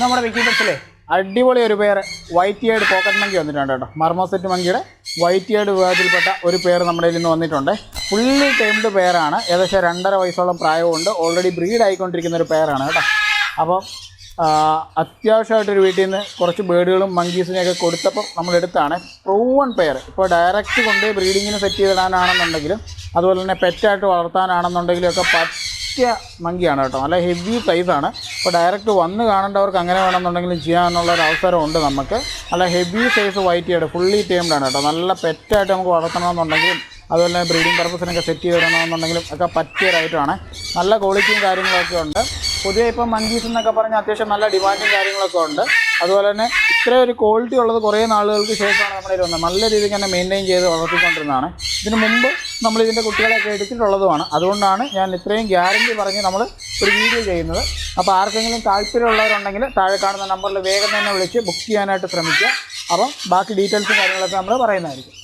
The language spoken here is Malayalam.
നമ്മുടെ വിക്കി ബസ്സിലെ അടിപൊളി ഒരു പേര് വൈറ്റ് ഏഡ് പോക്കറ്റ് മങ്കി വന്നിട്ടുണ്ട് കേട്ടോ. മർമോസെറ്റ് മങ്കിയുടെ വൈറ്റ് ഏഡ് വിഭാഗത്തിൽപ്പെട്ട ഒരു പേര് നമ്മുടെ കയ്യിൽ നിന്ന് വന്നിട്ടുണ്ട്. ഫുള്ളി ടൈംഡ് പേരാണ് ഏകദേശം രണ്ടര വയസ്സോളം പ്രായമുണ്ട്. ഓൾറെഡി ബ്രീഡ് ആയിക്കൊണ്ടിരിക്കുന്ന ഒരു പേരാണ് കേട്ടോ. അപ്പോൾ അത്യാവശ്യമായിട്ടൊരു വീട്ടിൽ നിന്ന് കുറച്ച് ബേഡുകളും മങ്കീസിനെയൊക്കെ കൊടുത്തപ്പോൾ നമ്മളെടുത്താണ് പ്രൂവൺ പെയർ ഇപ്പോൾ ഡയറക്റ്റ് കൊണ്ട് ബ്രീഡിങ്ങിന് സെറ്റ് ചെയ്തിടാനാണെന്നുണ്ടെങ്കിലും അതുപോലെ തന്നെ പെറ്റായിട്ട് വളർത്താനാണെന്നുണ്ടെങ്കിലും ഒക്കെ പറ്റിയ മങ്കിയാണ് കേട്ടോ. നല്ല ഹെവി സൈസാണ് ഇപ്പോൾ ഡയറക്റ്റ് വന്ന് കാണേണ്ടവർക്ക് അങ്ങനെ വേണമെന്നുണ്ടെങ്കിലും ചെയ്യാനുള്ള ഒരു അവസരമുണ്ട് നമുക്ക്. നല്ല ഹെവി സൈസ് വൈറ്റ് ചെയ്ത് ഫുള്ളി ടേംഡാണ് കേട്ടോ. നല്ല പെറ്റായിട്ട് നമുക്ക് വളർത്തണമെന്നുണ്ടെങ്കിലും അതുപോലെ തന്നെ ബ്രീഡിംഗ് പർപ്പസിനൊക്കെ സെറ്റ് ചെയ്തിടണമെന്നുണ്ടെങ്കിലും ഒക്കെ പറ്റിയ റൈറ്റാണ് നല്ല ക്വാളിറ്റിയും കാര്യങ്ങളൊക്കെ ഉണ്ട്. പുതിയ ഇപ്പം മങ്കീസ് എന്നൊക്കെ പറഞ്ഞാൽ അത്യാവശ്യം നല്ല ഡിമാൻഡും കാര്യങ്ങളൊക്കെ ഉണ്ട്. അതുപോലെ തന്നെ ഇത്രയും ഒരു ക്വാളിറ്റി ഉള്ളത് കുറേ നാളുകൾക്ക് ശേഷമാണ് നമ്മുടെ വന്നത്. നല്ല രീതിക്ക് തന്നെ മെയിന്റെയിൻ ചെയ്ത് വളർത്തിക്കൊണ്ടിരുന്നതാണ്. ഇതിന് മുമ്പ് നമ്മൾ ഇതിന്റെ കുട്ടികളെയൊക്കെ എടുത്തിട്ടുള്ളതുമാണ്. അതുകൊണ്ടാണ് ഞാൻ ഇത്രയും ഗ്യാരണ്ടി പറഞ്ഞ് നമ്മൾ ഒരു വീഡിയോ ചെയ്യുന്നത്. അപ്പോൾ ആർക്കെങ്കിലും താല്പര്യമുള്ളവരുണ്ടെങ്കിൽ താഴെ കാണുന്ന നമ്പറിൽ വേഗം തന്നെ വിളിച്ച് ബുക്ക് ചെയ്യാനായിട്ട് ശ്രമിക്കുക. അപ്പം ബാക്കി ഡീറ്റെയിൽസും കാര്യങ്ങളൊക്കെ നമ്മൾ പറയുന്നതായിരിക്കും.